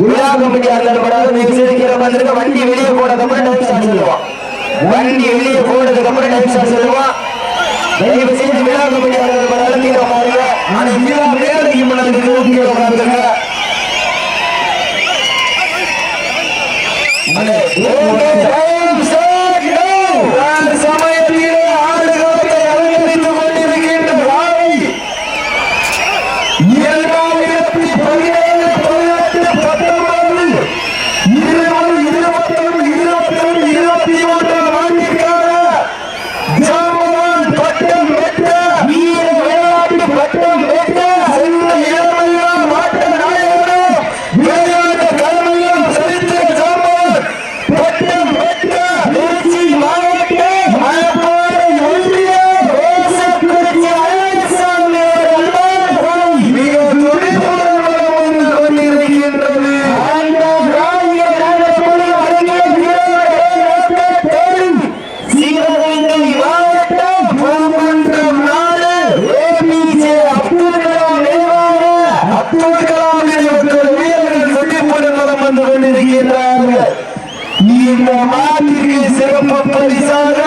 விழா கமிட்டி அந்தப்படாத வந்திருக்க வண்டி வெளியே போனதுக்கு அப்புறம் டைம் சார் சொல்லுவான் வண்டி வெளியே போனதுக்கு அப்புறம் டைம் சார் சொல்லுவான் தயவு செய்து விழா கமிட்டி அந்தப்படாத கீழே ஆனா விழா மேடைக்கு முன்னாடி கீழே உட்காந்துருங்க ஆடுகளத்தை அலங்கரித்துக் கொண்டிருக்கின்ற ராவை இரண்டாயிரத்தி பதினேழு பதினெட்டு பத்தொன்பது இருபது இருபத்தொன்று இருபத்தொன்று இருபத்தி ஒன்றாம் ஆண்டிற்கான ஜாம்பவான் பட்டம் பெற்ற வீர விளையாட்டு பட்டம் பெற்ற செல்வ இளமையா மாட்ட நாயகனும் விளையாட்டு தலைமையும் சரித்திர ஜாம்பவான் பட்டம் பெற்ற திருச்சி மாவட்டம் மலப்பாறை ஒன்றிய ரோசக்குறிச்சி அழகசாமி அல்வான் மிக துடிப்புடன் வலம் வந்து கொண்டிருக்கின்றது அந்த ராஜ்ய ராஜபுரி அருகே வீரர்கள் தேடி சிவகங்கை மாவட்டம் பூமன்றம் நாடு ஏபிஜே அப்துல் கலாம் நினைவாக அப்துல் கலாம் என்ற வீரர்கள் துடிப்புடன் வலம் வந்து கொண்டிருக்கிறார்கள் இந்த மாட்டிற்கு சிறப்பு பரிசாக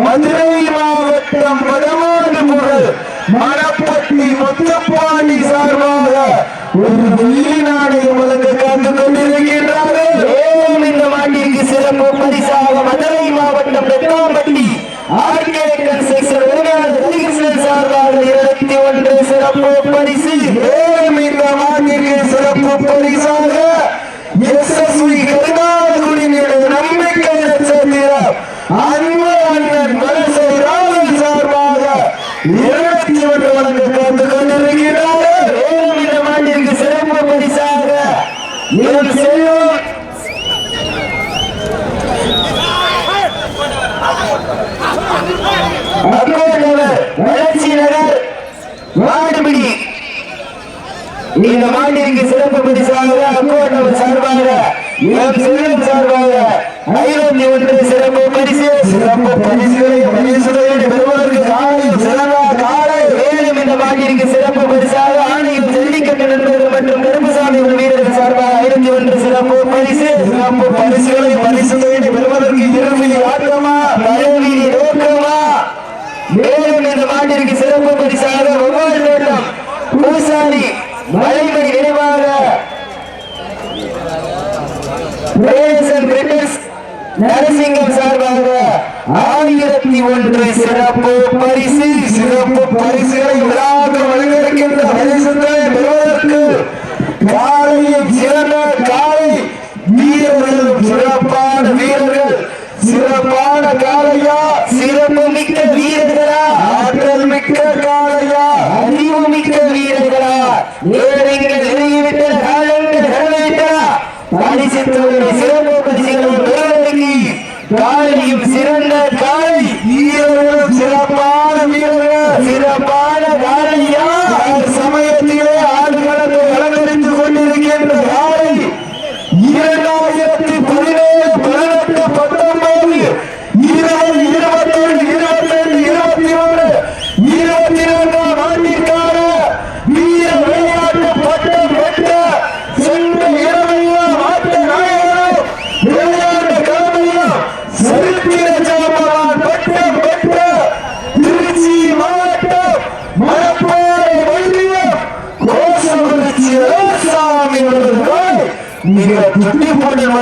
மதுரை மாவட்டம் வடமாடு முதல் மணப்பட்டி முத்தப்பாண்டி சார்பாக ஒரு வெள்ளி நாணயம் வழங்க காத்து கொண்டிருக்கின்றார்கள். மேலும் இந்த மாட்டிற்கு சிறப்பு பரிசாக மதுரை மாவட்டம் வெட்டாம்பட்டி ஆர்கே கன்ஸ்ட்ரக்ஷன் உரிமையாளர் ஹரிகிருஷ்ணன் சார்பாக இருபத்தி ஒன்று சிறப்பு பரிசு. மேலும் இந்த மாட்டிற்கு சிறப்பு பரிசாக அன்பு அண்ணன் மனசை ராமன் சார்பாக இருபத்தி ஒன்று வழங்க காத்து கொண்டிருக்கிறார்கள் மேலும் இந்த மாட்டிற்கு சிறப்பு பரிசாக என் செல்வம் அக்கோட் நகர் வளர்ச்சி நகர் வாடுபிடி இந்த மாட்டிற்கு சிறப்பு பரிசாக அக்கோட் நகர் சார்பாக எம் செல்வம் சார்பாக ஐநூத்தி ஒன்று சிறப்பு பரிசு சிறப்பு பரிசுகளை பரிசுகளை பெறுவதற்கு காலை சிறந்த காலை மேலும் இந்த மாட்டிற்கு சிறப்பு பரிசாக ஆணையம் ஜல்லிக்கட்டு நண்பர்கள் மற்றும் கருப்புசாமி வீரர்கள் சார்பாக ஐநூத்தி ஒன்று சிறப்பு பரிசு சிறப்பு பரிசுகளை பரிசுகளை பெறுவதற்கு இருவில் ஆட்டமா பரவி நோக்கமா மேலும் இந்த மாட்டிற்கு சிறப்பு பரிசாக ஒவ்வொரு நோட்டம் பூசாரி மலைமணி நினைவாக பிரேசன் பிரிட்டிஷ் நரசிங்கம் சார்பாக என்று சிறப்பு பரிசு சிறப்பு பரிசுகளை விழாக வழங்கியிருக்கின்ற பரிசுகளை பெறுவதற்கு காலையில் சிறந்த காலை வீரர்களும் சிறப்பான வீரர்கள் சிறப்பான காலையா சிறப்பு மிக்க வீரர்களா ஆற்றல் மிக்க காலையா அறிவு மிக்க வீரர்களா நேரங்கள் நிறைவிட்ட காலங்கள் கடந்துவிட்டா பரிசு தொழிலை சிறப்பு பரிசுகளை பெறுவதற்கு காலையும் சிறந்த காலை வீரர்களும் சிறப்பான வீரர்கள் சிறப்பான காலையா சமயத்திலே ஆடுகளத்தை அலங்கரித்துக் கொண்டிருக்கின்ற காலை இரண்டாயிரத்தி பதினேழு பதினெட்டு பத்தொன்பது இருபது இருபத்தொன்று இருபத்தெண்டு இருபத்தி ஒன்று இருபத்தி இரண்டாம் ஆண்டிற்கான வீர விளையாட்டு பட்டம் பெற்ற சென்ற இளமையா மாற்ற நாயகரும் விளையாட்டு கலமையும் சரித்திர ஜாம்பவான் பட்டம் பெற்ற திருச்சி மாவட்டம் மணப்பாறை ஒன்றியம் கோசமுடிச்சி ராசாமி அவர்கள் மிக துடிப்புடன்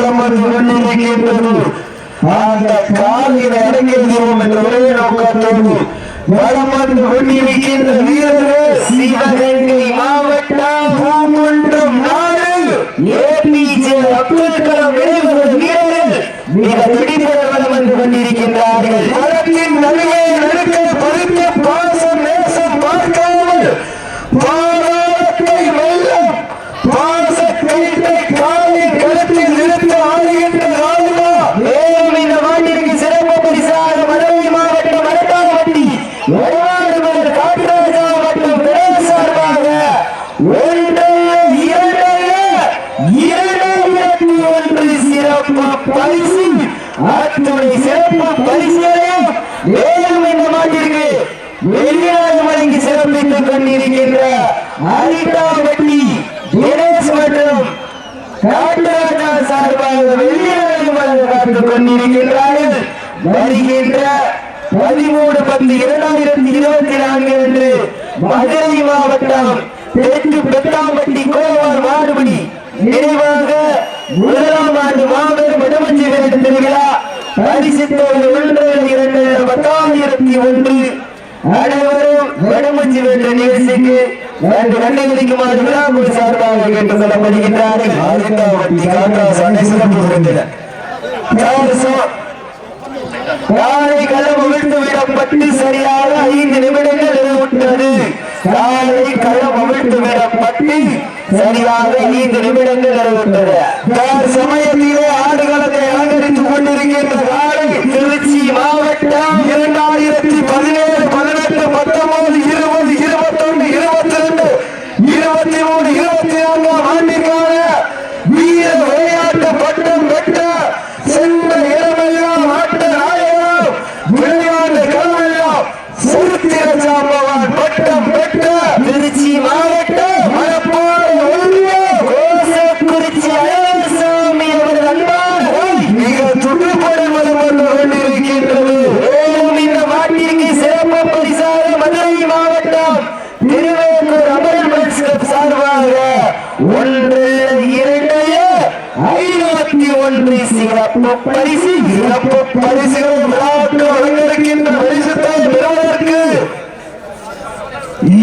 கொண்டிருக்கின்றது அந்த காலில் இறங்கியிருக்கிறோம் என்ற ஒரே நோக்கத்தோடு வலம் வந்து கொண்டிருக்கின்ற வீரர்கள் சிவகங்கை மாவட்டம் பூங்குன்றம் நாடு. ஏபிஜே அப்துல் கலாம் வீரர்கள் மிக வந்து கொண்டிருக்கின்றார்கள் நடுவே நடுக்க பறித்த பாசம் நேசம் பார்க்காமல் பாராட்டை வெல்லம் பாசக்கயிற்றை காலில் களத்தில் நிறுத்த ஆடுகின்ற ராஜா மேலும் இந்த மாட்டிற்கு சிறப்பு பரிசாக மதுரை மாவட்டம் மரக்காணப்பட்டி வடநாடு காட்டுராஜா மற்றும் பிறகு சார்பாக ஒன்றைய இரண்டைய இரண்டாயிரத்தி ஒன்று சிறப்பு பரிசு. அத்துணை சிறப்பு பரிசுகளையும் மேலும் இந்த மாட்டிற்கு வெளிநாடு வழங்கி சிறப்பித்துக் கொண்டிருக்கின்ற அனிதா வெட்டி தினேஷ் மற்றும் காட்டுராஜா சார்பாக வெள்ளியாளி மலர் காத்துக் கொண்டிருக்கின்றார்கள். வருகின்ற பதிமூணு பத்து இரண்டாயிரத்தி இருபத்தி நான்கு அன்று மதுரை மாவட்டம் தெற்கு பெத்தாம்பட்டி கோவார் மாறுபடி நினைவாக முதலாம் ஆண்டு மாபெரும் இடமஞ்சி விருது திருவிழா பரிசுத்தோடு ஒன்று இரண்டு பத்தாயிரத்தி ஒன்று. அனைவரும் வடமஞ்சி வென்ற நிகழ்ச்சிக்கு நன்றி நன்றிகளுக்குமாறு விழாக்குழு சார்பாக கேட்டுக் கொள்ளப்படுகின்றார்கள். ஆதித்தாவட்டி காட்டாசு அணை சிறப்பு விருந்தினர். காலை களம் அவிழ்த்து விடப்பட்டு சரியாக ஐந்து நிமிடங்கள் நிறைவுற்றது காலை களம் அவிழ்த்து விடப்பட்டு சரியாக ஐந்து நிமிடங்கள் நிறைவுற்றது தயார் சமயத்திலே ஆடுகளத்தை அலங்கரித்துக் கொண்டிருக்கின்ற காலை திருச்சி மாவட்டம் இரண்டாயிரத்தி பதினேழு பதினெட்டு பத்தொன்பது இருபது இருபத்தொன்று இருபத்தி ரெண்டு இருபத்தி மூணு இருபத்தி நான்காம் ஆண்டிற்கான வீர விளையாட்டு பட்டம் பெற்ற சென்ற இடமெல்லாம் ஆட்ட நாயகம் விளையாட்டு களமெல்லாம் சரித்திர சாம்பவான் பட்டம் பெற்ற திருச்சி மாவட்டம் மணப்பாறை ஒன்றியம் கோசக்குறிச்சி அழகசாமி அவர்கள் அன்பான மிக துடுப்படுவதும் வந்து கொண்டிருக்கின்றது மேலும் இந்த மாட்டிற்கு சிறப்பு பரிசாக மதுரை மாவட்டம் திருவேங்கூர் அமரன் பரிசு கிளப் சார்பாக ஒன்று இரண்டு ஐநூத்தி ஒன்று சிறப்பு பரிசு சிறப்பு பரிசுகள் விழாவுக்கு வழங்கியிருக்கின்ற பரிசுத்தை பெறுவதற்கு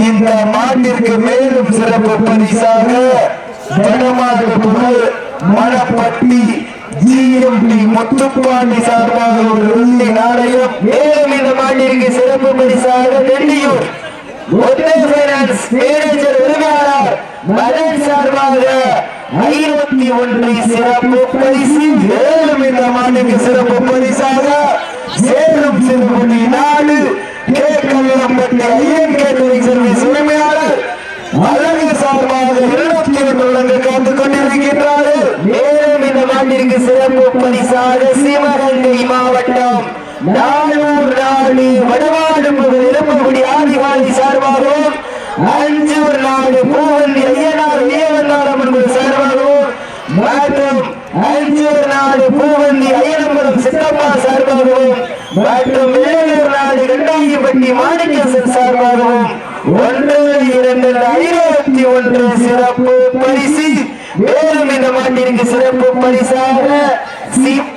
இந்த மாட்டிற்கு மேலும் சிறப்பு பரிசாக வடமாடு புகழ் மணப்பட்டி ஜிஎம்பி முத்துப்பாண்டி சார்பாக ஒரு வெள்ளி நாணயம். மேலும் இந்த மாட்டிற்கு சிறப்பு பரிசாக டெல்லியூர் ஒத்தே பைனான்ஸ் மேனேஜர் உரிமையாளர் மதன் சார்பாக ஐநூத்தி ஒன்று சிறப்பு பரிசு. மேலும் இந்த மாட்டுக்கு சிறப்பு பரிசாக சேலம் சிறுபுள்ளி நாடு கேட்கப்பட்ட ஐயன் கேட்டரிங் சர்வீஸ் உரிமையாளர் அழகு சார்பாக இருநூத்தி ஒன்று வழங்க காத்துக் கொண்டிருக்கின்றார்கள் மேலும் இந்த மாட்டிற்கு சிறப்பு பரிசாக சிவகங்கை மாவட்டம் நானூர் நாடு வடமாடு முதல் இரும்புகுடி ஆதிவாதி சார்பாகவும் அஞ்சூர் நாடு பூவந்தி ஐயனார் வீரவந்தார் அவர்கள் சார்பாகவும் மற்றும் அஞ்சூர் நாடு பூவந்தி ஐயனம்பலம் சித்தப்பா சார்பாகவும் மற்றும் வேலூர் நாடு இரண்டாயிரப்பட்டி மாணிக்கசன் சார்பாகவும் ஒன்று இரண்டு ஐநூத்தி ஒன்று சிறப்பு பரிசு. மேலும் இந்த மாட்டிற்கு சிறப்பு பரிசாக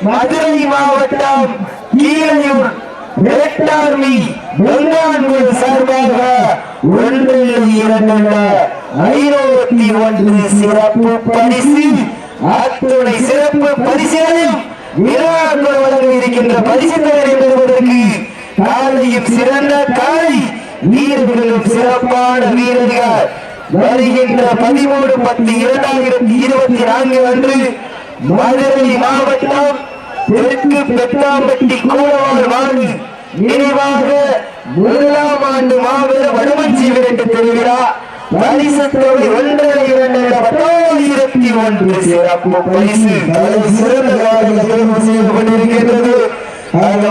மதுரை மாவட்டம் கீழையூர் வேட்டார்மி வெங்கான்குள் சார்பாக ஒன்று இரண்டு ஐநூத்தி ஒன்று சிறப்பு பரிசு. அத்துணை சிறப்பு பரிசுகளையும் விழாக்கள் வழங்க இருக்கின்ற பரிசு தொகையை பெறுவதற்கு காலையும் சிறந்த காலை வீரர்களும் சிறப்பான வீரர்கள் வருகின்ற பதிமூணு பத்து இரண்டாயிரத்தி இருபத்தி நான்கு அன்று மதுரை மாவட்டம் தெற்கு பெத்தாம்பட்டி கூடவாள் மாடு நினைவாக முதலாம் ஆண்டு மாபெரும் வடுமஞ்சி விரட்டு திருவிழா பரிசு ஒன்றரை இரண்டு பத்தாயிரத்தி ஒன்று சிறப்பு பரிசு சிறந்த செய்யப்பட்டிருக்கின்றது அந்த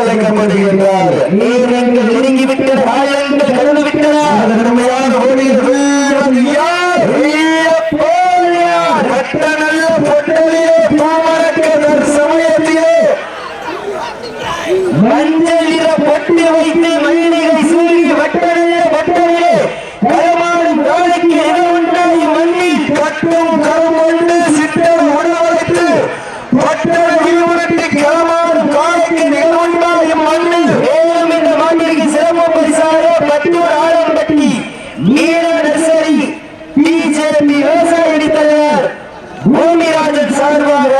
அழைக்கப்படுகின்றார் நீரங்கள் நெருங்கி விட்டன காயங்கள் கடந்து விட்டன அந்த கடுமையான போட்டியில் மஞ்சள் நிற பொட்டு வைத்து மல்லிகை உண்டாய் மண்ணில் கட்டும் கரம் கொண்டு சித்தம் உணவளித்து பட்டண விழுவரட்டு களமாடும் காலைக்கு எது உண்டாய் மண்ணில் மேலும் இந்த மாட்டிற்கு சிறப்பு பரிசாக பட்டூர் ஆலம்பட்டி நீல நர்சரி பிஜேபி விவசாய அடித்தலைவர் பூமிராஜன் சார்பாக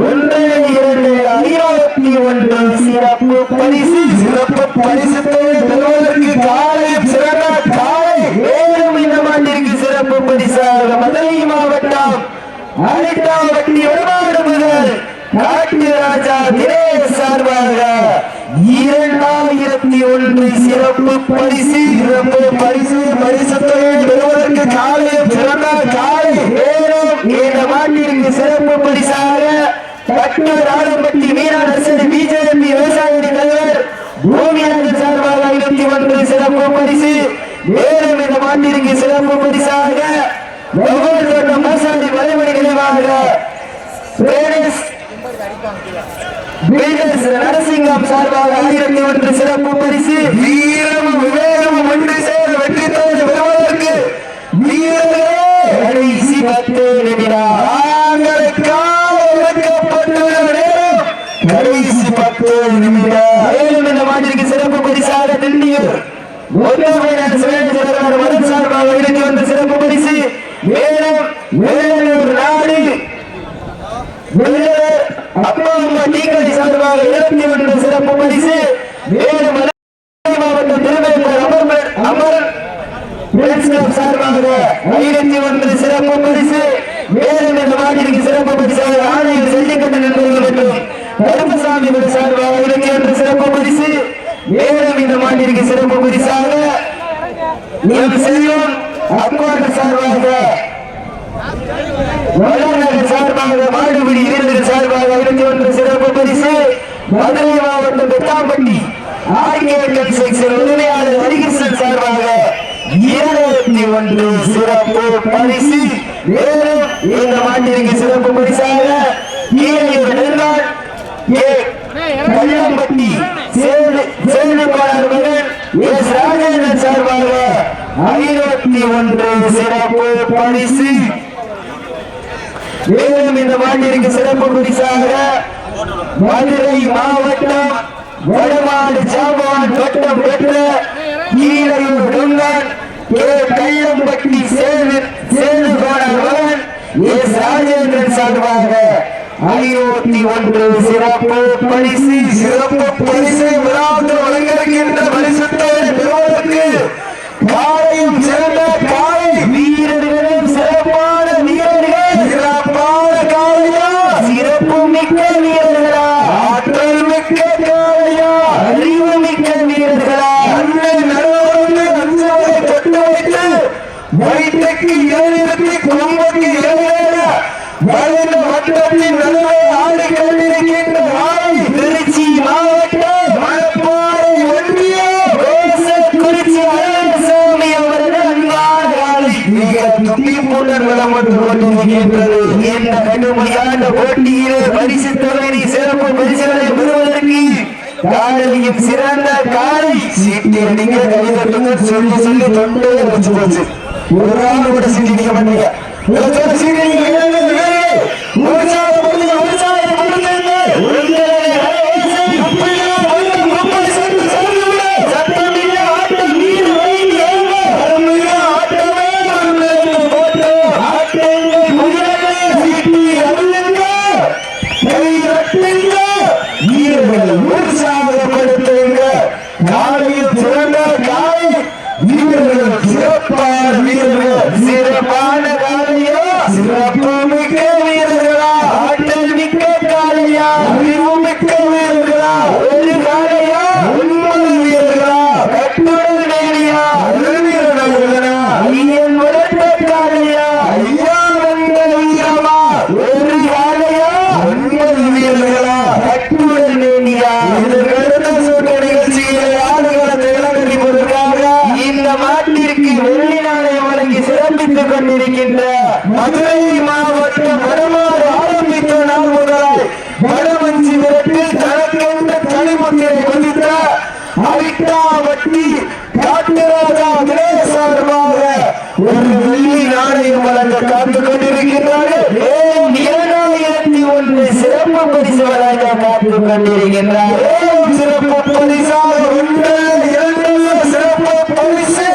ஒன்று இரண்டு ஐநூத்தி ஒன்று சிறப்பு பரிசு சிறப்பு பரிசு பெறுவதற்கு காலை சிறந்த காலை மேலும் இந்த மாட்டிற்கு சிறப்பு பரிசாக மதுரை மாவட்டம் அரிட்டாவட்டி வடமாடு முதல் காட்டு ராஜா தினேஷ் சார்பாக இரண்டாயிரத்தி ஒன்று சிறப்பு பரிசு சிறப்பு பரிசு பரிசு பெறுவதற்கு காலை சிறந்த காலை மேலும் இந்த மாட்டிற்கு சிறப்பு பரிசாக கட்டூர் ஆலம்பட்டி மீனாடசரி பிஜேபி விவசாய தலைவர் பூமியாளர் சார்பாக ஐநூத்தி ஒன்று சிறப்பு பரிசு. மேலும் இந்த மாட்டிற்கு சிறப்பு பரிசாக சார்பாக நினைவாக பில்டர்ஸ் நரசிங்கம் சார்பாக ஆயிரத்தி ஒன்று சிறப்பு பரிசு வீரமும் விவேகமும் ஒன்று சேர் வெற்றி தோல்வி பெறுவதற்கு வீரர்களே கடைசி பத்து நிமிடம். கடைசி பத்து நிமிடம். சிறப்பு பரிசாக திண்டியூர் ஒன்றாவது சுழற்சி மதம் சார்பாக இருந்து வந்த சிறப்பு பரிசு மேலும் வேலூர் நாடு வெள்ளலூர் அப்பா அம்மா டீக்கடை சார்பாக இருபத்தி ஒன்று சிறப்பு பரிசு மேலும் மதுரை மாவட்டம் திருவேங்கூர் அமர் அமர் சார்பாக ஆயிரத்தி ஒன்பது சிறப்பு பரிசு. மேலும் இந்த மாட்டிற்கு சிறப்பு பரிசாக ஆணையர் செல்லிக்கட்டு நண்பர்கள் மற்றும் கருப்பசாமி சார்பாக ஆயிரத்தி ஒன்று சிறப்பு பரிசு. மேலும் இந்த சிறப்பு பரிசாக அக்கோட்ட சார்பாக சார்பாக மாடுபிடி வீரர்கள் சார்பாக இருபத்தி ஒன்று சிறப்பு பரிசு மதுரை மாவட்டம் பெத்தாம்பட்டி ஆர்கேஎல் செக்ஷன் உரிமையாளர் ஹரிகிருஷ்ணன் சார்பாக இருபத்தி ஒன்று சிறப்பு பரிசு. மேலும் இந்த மாட்டிற்கு சிறப்பு பரிசாக கீழையூர் நெல்நாள் ஏ கல்லம்பட்டி சேதுபாளர் மகன் எஸ் ராஜேந்திரன் சார்பாக ஐநூத்தி ஒன்று சிறப்பு பரிசு. மேலும் இந்த மாட்டிற்கு சிறப்பு பரிசாக மதுரை மாவட்டம் வடமாடு சாம்பவான் வட்டம் பெற்ற கீழையூர் கங்கன் கே. கள்ளம்பட்டி சேது சேது மகன் எஸ் ராஜேந்திரன் சார்பாக ஐநூத்தி ஒன்று சிறப்பு பரிசு சிறப்பு பரிசு விழாவுக்கு வழங்கியிருக்கின்ற பரிசுத்தோடு பெறுவதற்கு காலையும் சிறந்த காலை வீரர்களும் சிறப்பான வீரர்கள் சிறப்பான காலையா சிறப்பு மிக்க வீரர்களா ஆற்றல் மிக்க காலையா அறிவு மிக்க வீரர்களா அண்ணன் நடுவருந்து அஞ்சாவை தொட்டு வைத்து வயிற்றுக்கு ஏறிற்கு குடும்பக்கு ஏற வளர்ந்த வட்டத்தின் நடுவே ஆடி கொண்டிருக்கின்ற ஆலை திருச்சி மாவட்டம் மணப்பாறை ஒன்றிய குறிச்சி அழகசாமி அவர்கள் அன்பான மிக துடிப்புடன் வளமட்டு கொண்டிருக்கின்றது. கடுமையான போட்டியிலே பரிசு தொகையை சிறப்பு பரிசுகளை பெறுவதற்கு சிறந்த காலை. சொல்லி சொல்லி தொண்டே வச்சு போச்சு. ஒரு நாள் கூட சிந்திக்க மாட்டீங்க உலகத்தோட சீட்டி நீங்க கையாளுங்க, கையாளுங்க. உற்சாகப்படுத்துங்க, உற்சாகப்படுத்துங்க. உறுதியாக அரவணைச்சு, அப்படியே வந்து முப்பது சென்று செல்லுங்க. சத்தமில்ல ஆட்டம் நீர் வைங்க. அருமையா ஆட்டமே மண்ணென்று போட்டோம். ஆட்டங்கள் குதிரைகளே, சீட்டி அருளுங்க. கை தட்டுங்க. வீரர்களை உற்சாகப்படுத்துங்க. காலையில் சிறந்த காலை வீரர்கள் சிறப்பான வீரர்கள் சிறப்பான காலையா சிறப்பு மிக்க வீரர்களா ஆற்றல் மிக்க காலையா அறிவு மிக்க வீரர்களா ஒரு காலையா ஒன்பது வீரர்களா கட்டுடல் நேரியா ஒரு வீரர்களா ஐயன் வளர்த்த காலையா ஐயா வந்த வீரமா ஒரு காலையா ஒன்பது வீரர்களா கட்டுடல் நேரியா இதற்கடுத்த சுற்று நிகழ்ச்சியில் ஆடுகளத்தை இளங்கடிப்பதற்காக இந்த மாட்டிற்கு வெள்ளி நாணயம் வழங்கி சிறப்பித்துக் கொண்டிருக்கின்ற மதுரை மாவட்டம் வடமாறு ஆரம்பித்த நாள் முதலாய் வடமஞ்சி விரட்டில் தனக்கென்ற தனிமுத்திரை பதித்த அவிட்டாவட்டி காட்டுராஜா தினேஷ் சார்பாக ஒரு வெள்ளி நாணயம் வழங்க காத்துக் கொண்டிருக்கின்றார்கள் ஏன் இரண்டாயிரத்தி ஒன்று சிறப்பு பரிசு வழங்க காத்துக் கொண்டிருக்கின்றார் சிறப்பு பரிசா ஒன்று இரண்டு சிறப்பு பரிசு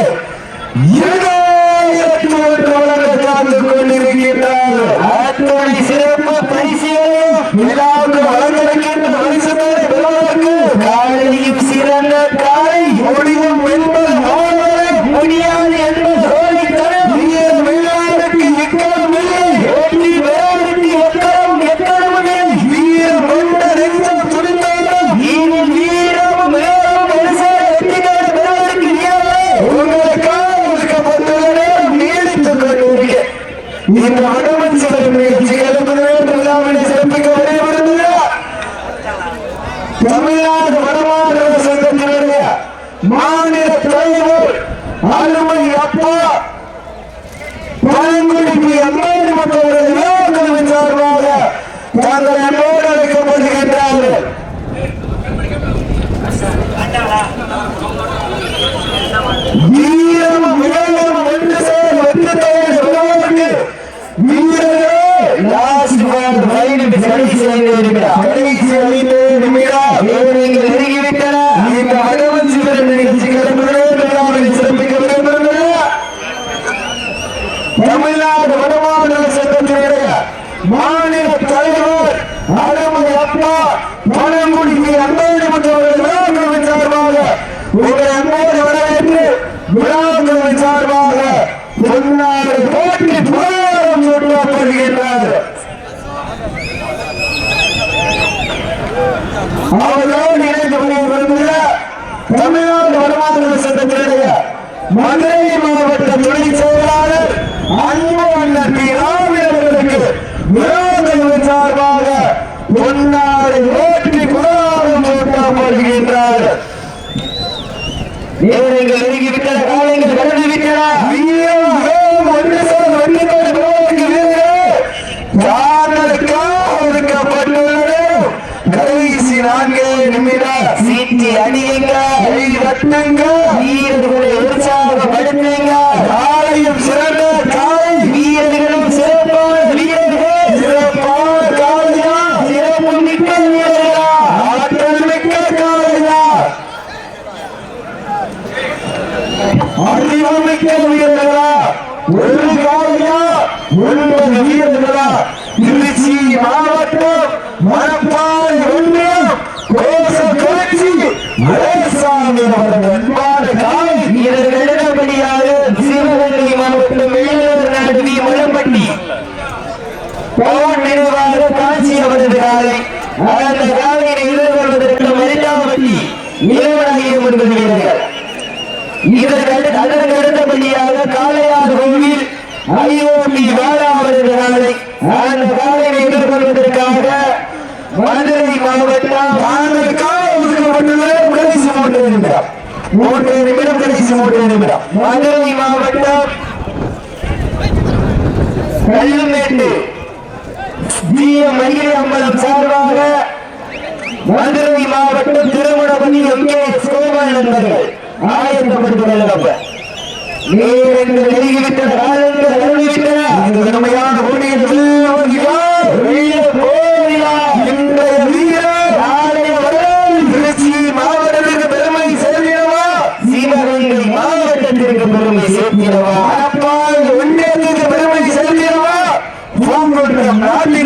இரண்டாயிரத்தி ஒன்று வழங்க காத்துக் கொண்டிருக்கின்றார் அத்துணை சிறப்பு பரிசுகளையும் விழாவுக்கு வழங்கிருக்கின்ற பரிசுகளை பெறுவதற்கு காலையும் சிறந்த காலை முடிவும் என்பது வாழ்வதை முடியாது என்பது சோழித்தனம் வீரர் வெள்ளாருக்கு இக்கரம் இல்லை வெற்றி பெறாருக்கு எக்கரம் எக்கரம் இல்லை வீரர் கொண்ட நெஞ்சம் துணிந்தாலும் வீரர் வீரமும் வேறும் பெருசா வெற்றிகளை பெறுவதற்கு இயலாது உங்களுக்காக ஒதுக்கப்பட்டுள்ள நேரம் நீடித்துக் கொண்டிருக்க இந்த வடமன் கடைசி நிலையில் இருக்கிறார். கடைசி நிலையில் ஓட்டி புறாவும் சூட்டப்படுகின்றார் நேரங்கள் நெருங்கிவிட்டன காலங்கள் கடந்து விட்டன ஐயோ ஒன்று சேர வண்டியோடு போவதற்கு வீரர்களுக்காக ஒதுக்கப்பட்டுள்ளது? கடைசி நான்கு நிமிடம். சீட்டி அணியுங்க ரத்னங்க வீரர்களை உற்சாகப்படுத்த அறிவமைக்க முடியவில்லையா ஒரு காலையா ஒரு மூன்று நிமிடம் கடைசி மூன்று நிமிடம். மதுரை மாவட்டம் கல்லமேட்டு. ஜி. அம்பலம் சார்பாக மதுரை மாவட்டம் திருமணபதி எம். கே. கோபால் நண்பர்கள் ஆயத்தப்பட்டுக் கொள்ளப்ப நீர் என்று நெருங்கிவிட்ட காலங்கள் அருள்விட்டன இந்த கடுமையான பெருமை சேர்த்திடவா பெருமை சேர்த்திடவா பூங்குற்றம் நாட்டின்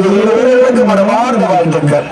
பரிசாமணிகள் வீரர்களுக்கு மனமார்ந்த வாழ்த்துக்கள்